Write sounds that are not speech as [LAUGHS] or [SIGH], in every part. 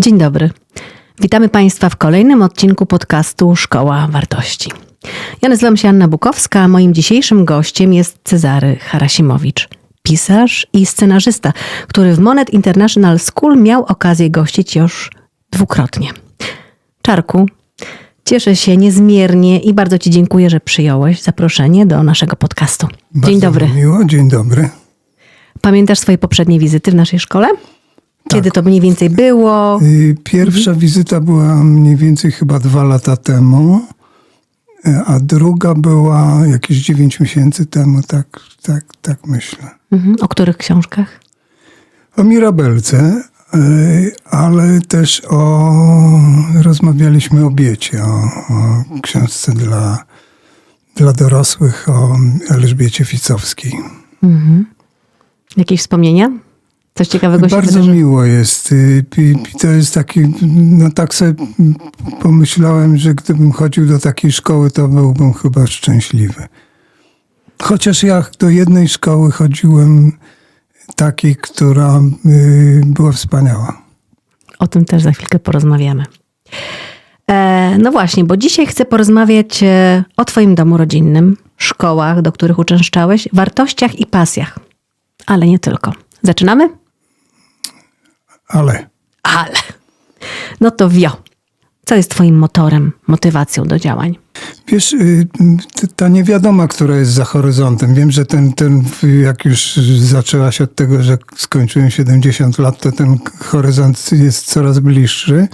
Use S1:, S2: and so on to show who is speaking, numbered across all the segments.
S1: Dzień dobry. Witamy Państwa w kolejnym odcinku podcastu Szkoła Wartości. Ja nazywam się Anna Bukowska, a moim dzisiejszym gościem jest Cezary Harasimowicz, pisarz i scenarzysta, który w Monet International School miał okazję gościć już dwukrotnie. Czarku, cieszę się niezmiernie i bardzo Ci dziękuję, że przyjąłeś zaproszenie do naszego podcastu. Dzień
S2: Bardzo
S1: dobry.
S2: mi Miło, dzień dobry.
S1: Pamiętasz swoje poprzednie wizyty w naszej szkole? Kiedy to mniej więcej było?
S2: Y, Pierwsza wizyta była mniej więcej chyba dwa lata temu, y, a druga była jakieś 9 miesięcy temu, tak, tak, tak myślę.
S1: Mhm. O których książkach?
S2: O Mirabelce, y, ale też o. Rozmawialiśmy o Biecie, o, o książce dla, dla dorosłych, o Elżbiecie Ficowskiej.
S1: Jakieś wspomnienia? Coś ciekawego się
S2: Bardzo
S1: wydarzyło?
S2: miło jest. Y, pi- To jest taki, no tak sobie pomyślałem, że gdybym chodził do takiej szkoły, to byłbym chyba szczęśliwy. Chociaż ja do jednej szkoły chodziłem, takiej, która y, była wspaniała.
S1: O tym też za chwilkę porozmawiamy. E, no właśnie, bo dzisiaj chcę porozmawiać e, o Twoim domu rodzinnym, szkołach, do których uczęszczałeś, wartościach i pasjach. Ale nie tylko. Zaczynamy?
S2: Ale
S1: Ale. No to wio. Co jest Twoim motorem, motywacją do działań?
S2: wiesz, y, ta niewiadoma, która jest za horyzontem. Wiem, że ten, ten, jak już zaczęłaś od tego, że skończyłem 70 lat, to ten horyzont jest coraz bliższy.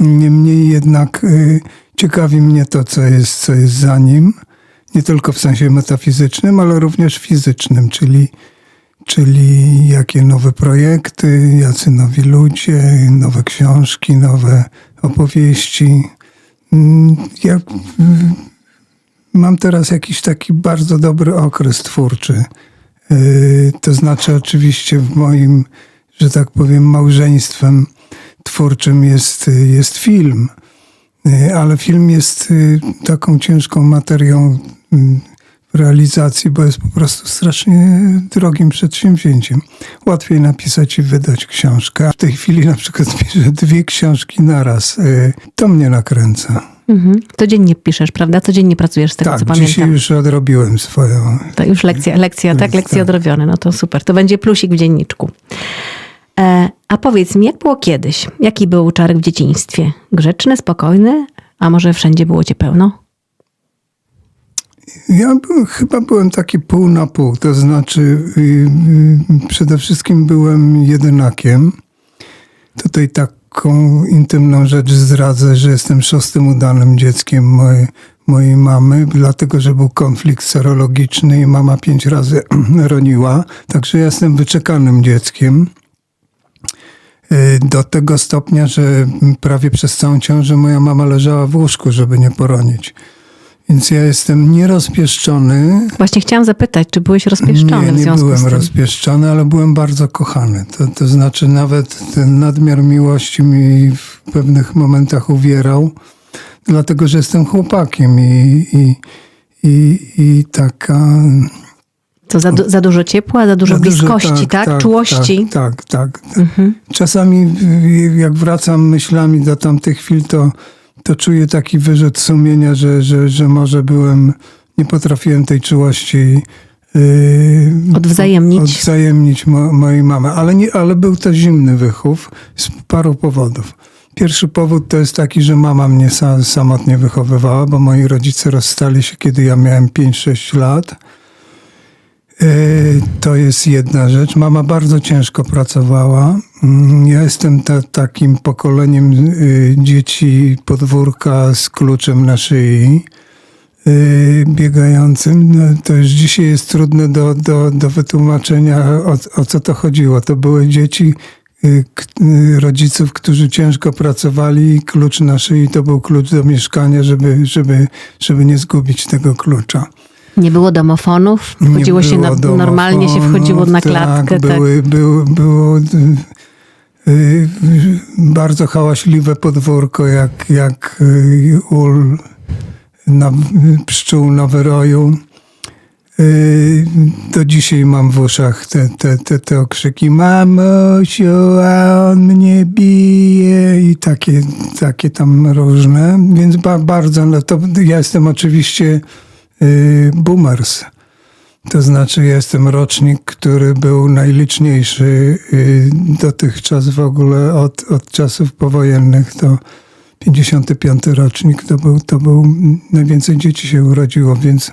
S2: Niemniej jednak y, ciekawi mnie to, co jest, co jest za nim. Nie tylko w sensie metafizycznym, ale również fizycznym, czyli, czyli jakie nowe projekty, jacy nowi ludzie, nowe książki, nowe opowieści. Mm, Ja mm, mam teraz jakiś taki bardzo dobry okres twórczy. Yy, To znaczy, oczywiście, w moim, że tak powiem, małżeństwem twórczym jest, jest film. Yy, Ale film jest yy, taką ciężką materią mm, w realizacji, bo jest po prostu strasznie drogim przedsięwzięciem. Łatwiej napisać i wydać książkę. W tej chwili na przykład piszę dwie książki naraz. Yy, To mnie nakręca.
S1: Mhm. Codziennie piszesz, prawda? Codziennie pracujesz z tego, co
S2: Tak,
S1: pamiętam.
S2: dzisiaj już odrobiłem swoją.
S1: To już lekcja, lekcja, tak? Lekcje
S2: Tak.
S1: odrobione. No to super. To będzie plusik w dzienniczku. E, a powiedz mi, jak było kiedyś? Jaki był Czarek w dzieciństwie? Grzeczny, spokojny? A może wszędzie było cię pełno?
S2: Ja chyba byłem taki pół na pół, to znaczy y, y, przede wszystkim byłem jedynakiem. Tutaj taką intymną rzecz zdradzę, że jestem szóstym udanym dzieckiem mojej, mojej mamy, dlatego że był konflikt serologiczny i mama pięć razy [CLEARS THROAT] roniła, także ja jestem wyczekanym dzieckiem. Y, Do tego stopnia, że prawie przez całą ciążę moja mama leżała w łóżku, żeby nie poronić. Więc ja jestem nierozpieszczony.
S1: Właśnie chciałam zapytać, czy byłeś rozpieszczony
S2: Nie,
S1: w
S2: nie
S1: związku
S2: byłem
S1: z tym?
S2: rozpieszczony, ale byłem bardzo kochany. To, to znaczy nawet ten nadmiar miłości mi w pewnych momentach uwierał, dlatego że jestem chłopakiem i, i, i, i taka...
S1: To za, du- za dużo ciepła, za dużo
S2: za dużo-
S1: bliskości, tak? Czułości?
S2: Tak, tak, tak. Czasami y, jak wracam myślami do tamtych chwil, to, to czuję taki wyrzut sumienia, że, że, że może byłem, nie potrafiłem tej czułości yy,
S1: Odwzajemnić.
S2: odwzajemnić mo, mojej mamy. Ale, nie, ale był to zimny wychów z paru powodów. Pierwszy powód to jest taki, że mama mnie sa, samotnie wychowywała, bo moi rodzice rozstali się, kiedy ja miałem 5-6 lat. E, To jest jedna rzecz. Mama bardzo ciężko pracowała. Mm, Ja jestem ta, takim pokoleniem y, dzieci podwórka z kluczem na szyi, y, biegającym. No, to już dzisiaj jest trudne do, do, do wytłumaczenia, o, o co to chodziło. To były dzieci rodziców, którzy ciężko pracowali klucz na szyi to był klucz do mieszkania, żeby, żeby, żeby nie zgubić tego klucza.
S1: Nie było domofonów? Wchodziło się na,
S2: było
S1: normalnie się wchodziło na
S2: domofonów,
S1: klatkę.
S2: Tak, były, było, było y, y, bardzo hałaśliwe podwórko, jak, jak y, ul na, pszczół na wyroju. Y, Do dzisiaj mam w uszach te, te, te, te okrzyki Mamusiu, a on mnie bije. i takie, takie tam różne, więc ba, bardzo, no to ja jestem oczywiście boomers. To znaczy, jestem rocznik, który był najliczniejszy y, dotychczas w ogóle od, od czasów powojennych. To 55 rocznik to był, to był, najwięcej dzieci się urodziło, więc,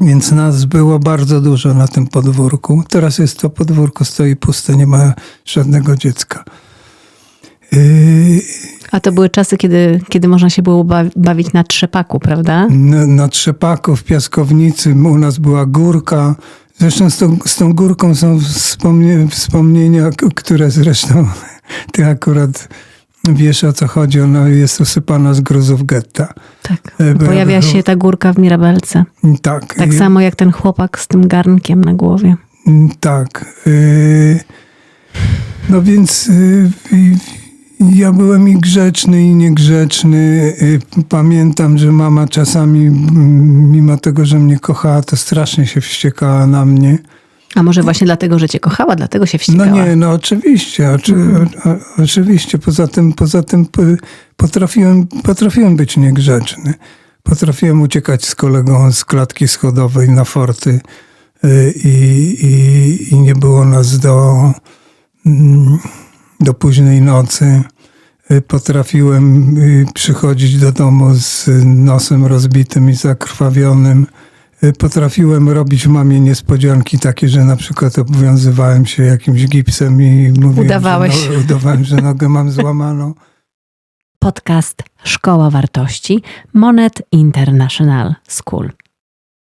S2: więc nas było bardzo dużo na tym podwórku. Teraz jest to podwórko, stoi puste, nie ma żadnego dziecka.
S1: A to były czasy, kiedy, kiedy można się było ba- bawić na trzepaku, prawda?
S2: Na, na Trzepaku, w Piaskownicy u nas była górka. Zresztą z tą, z tą górką są wspomnie, wspomnienia, które zresztą [LAUGHS] ty akurat wiesz o co chodzi. Ona jest usypana z gruzów getta.
S1: Tak.
S2: E,
S1: Pojawia się ta górka w Mirabelce.
S2: Tak.
S1: Tak samo jak ten chłopak z tym garnkiem na głowie.
S2: Mm, Tak. y, No więc y, ja byłem i grzeczny, i niegrzeczny. Y, Pamiętam, że mama czasami, mimo tego, że mnie kochała, to strasznie się wściekała na mnie.
S1: A może właśnie dlatego, że cię kochała, dlatego się
S2: No
S1: wściekała?
S2: nie, no oczywiście, oczy, o, o, oczywiście. Poza tym, poza tym potrafiłem, potrafiłem być niegrzeczny. Potrafiłem uciekać z kolegą z klatki schodowej na forty y, i, i, i nie było nas do, mm, do późnej nocy. Y, Potrafiłem y, przychodzić do domu z nosem rozbitym i zakrwawionym. Y, Potrafiłem robić mamie niespodzianki takie, że na przykład obowiązywałem się jakimś gipsem i mówiłem,
S1: Udawałeś.
S2: Że, no, udawałem, że nogę mam złamaną.
S1: Podcast Szkoła Wartości Monet International School.